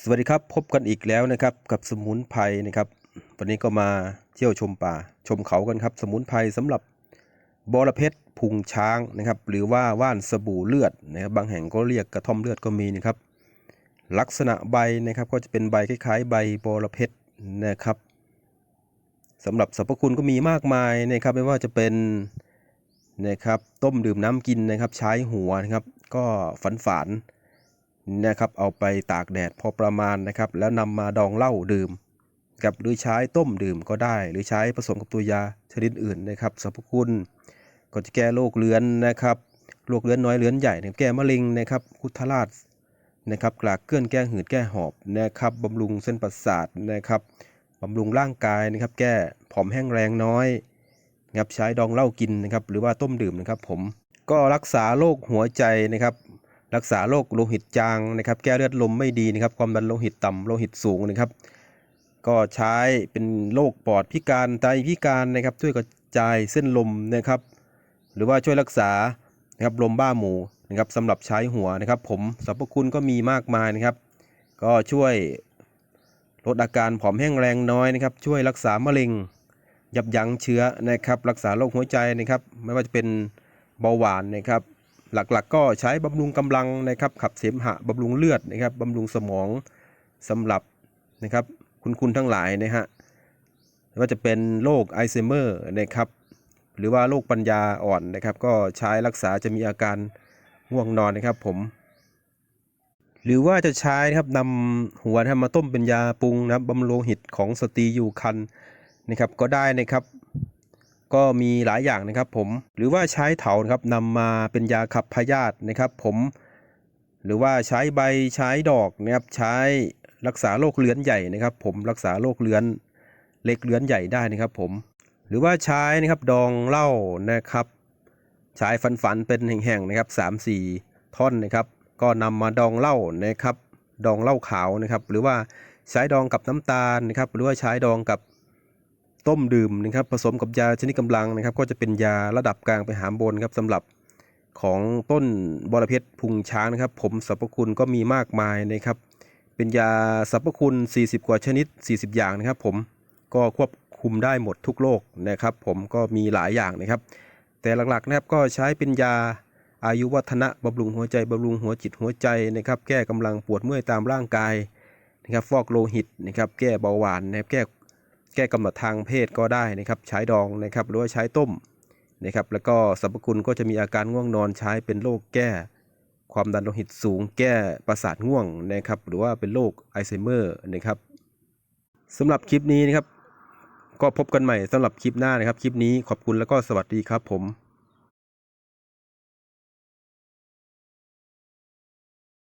สวัสดีครับพบกันอีกแล้วนะครับกับสมุนไพรนะครับ วันนี้ก็มาเที่ยวชมป่า ชมเขากันครับ สมุนไพรสำหรับบอระเพ็ดพุงช้างนะครับ หรือว่าว่านสบู่เลือดนะครับบางแห่งก็เรียกกระท่อมเลือดก็มีนะครับ ลักษณะใบนะครับก็จะเป็นใบคล้ายๆ ใบบอระเพ็ดนะครับสำหรับสรรพคุณก็มีมากมายนะครับ ไม่ว่าจะเป็นนะครับต้มดื่มน้ำกินนะครับ ใช้หัวนะครับ ก็ฝันฝานๆ นะครับเอาไปตากแดดพอประมาณนะครับ แล้วนำมาดองเหล้าดื่มกับหรือใช้ต้มดื่มก็ได้ หรือใช้ผสมกับตัวยาชนิดอื่นนะครับสรรพคุณก็จะแก้โรคเรื้อนนะครับโรคเรื้อนน้อยเรื้อนใหญ่แก้มะเร็งนะครับคุทราชนะครับกลากเกลื่อนแก้หืดแก้หอบนะครับบำรุงเส้นประสาทนะครับบำรุงร่างกายนะครับ แก้ผอมแห้งแรงน้อยนะครับใช้ดองเหล้ากินนะครับ หรือว่าต้มดื่มนะครับ ผมก็รักษาโรคหัวใจนะครับ รักษาโรคโลหิตจางนะครับ แก้เลือดลมไม่ดีนะครับ ความดันโลหิตต่ำโลหิตสูงนะครับ ก็ใช้เป็นโรคปอดพิการไตพิการนะครับช่วยกระจายเส้นลมนะครับ หรือว่าช่วยรักษานะครับลมบ้าหมูนะครับสำหรับใช้หัวนะครับ ผมสรรพคุณก็มีมากมายนะครับ ก็ช่วยลดอาการผอมแห้งแรงน้อยนะครับ ช่วยรักษามะเร็ง ยับยั้งเชื้อนะครับ รักษาโรคหัวใจนะครับ ไม่ว่าจะเป็นเบาหวานนะครับ หลักๆ ก็ใช้บำรุงกำลังนะครับ ขับเสมหะบำรุงเลือดนะครับบำรุงสมองสำหรับนะครับคุณคุณทั้งหลายนะฮะว่าจะเป็นโรคไอเซเมอร์นะครับ หรือว่าโรคปัญญาอ่อนนะครับ ก็ใช้รักษาจะมีอาการง่วงนอนนะครับผม หรือว่าจะใช้นะครับนำหัวนะมาต้มเป็นยาปรุงนะบำรุงหิตของสตรีอยู่คันนะครับ ก็ได้นะครับ ก็มีหลายอย่างนะครับผมหรือว่าใช้เถานะครับนำมาเป็นยาขับพยาธินะครับ ผมหรือว่าใช้ใบใช้ดอกนะครับใช้รักษาโรคเลื้อนใหญ่นะครับ ผมรักษาโรคเลื้อนเล็กเลื้อนใหญ่ได้นะครับ ผม หรือว่าใช้นะครับดองเหล้านะครับใช้ฟันฝันเป็นแห่งๆนะครับสามสี่ท่อนนะครับ ก็นำมาดองเหล้านะครับ ดองเหล้าขาวนะครับ หรือว่าใช้ดองกับน้ำตาลนะครับ หรือว่าใช้ดองกับ ต้มดื่มนะครับผสมกับยาชนิดกำลังนะครับ ก็จะเป็นยาระดับกลางไปหามบนครับสำหรับของต้นบอระเพ็ดพุงช้างนะครับ ผมสรรพคุณก็มีมากมายนะครับ เป็นยาสรรพคุณ 40 กว่าชนิด 40 อย่างนะครับ ผมก็ควบคุมได้หมดทุกโรคนะครับ ผมก็มีหลายอย่างนะครับ แต่หลักๆนะครับก็ใช้เป็นยาอายุวัฒนะบำรุงหัวใจบำรุงหัวจิตหัวใจนะครับ แก้กำลังปวดเมื่อยตามร่างกายนะครับ ฟอกโลหิตนะครับ แก้เบาหวานนะครับแก้ แก้กำหนดทางเพศก็ได้นะครับ ใช้ดองนะครับหรือว่าใช้ต้มนะครับแล้วก็สรรพคุณก็จะมีอาการง่วงนอนใช้เป็นโรคแก้ ความดันโลหิตสูง แก้ประสาทง่วงนะครับ หรือว่าเป็นโรคไอซ์ไซเมอร์นะครับสำหรับคลิปนี้นะครับ ก็พบกันใหม่สำหรับคลิปหน้านะครับ คลิปนี้ขอบคุณแล้วก็สวัสดีครับผม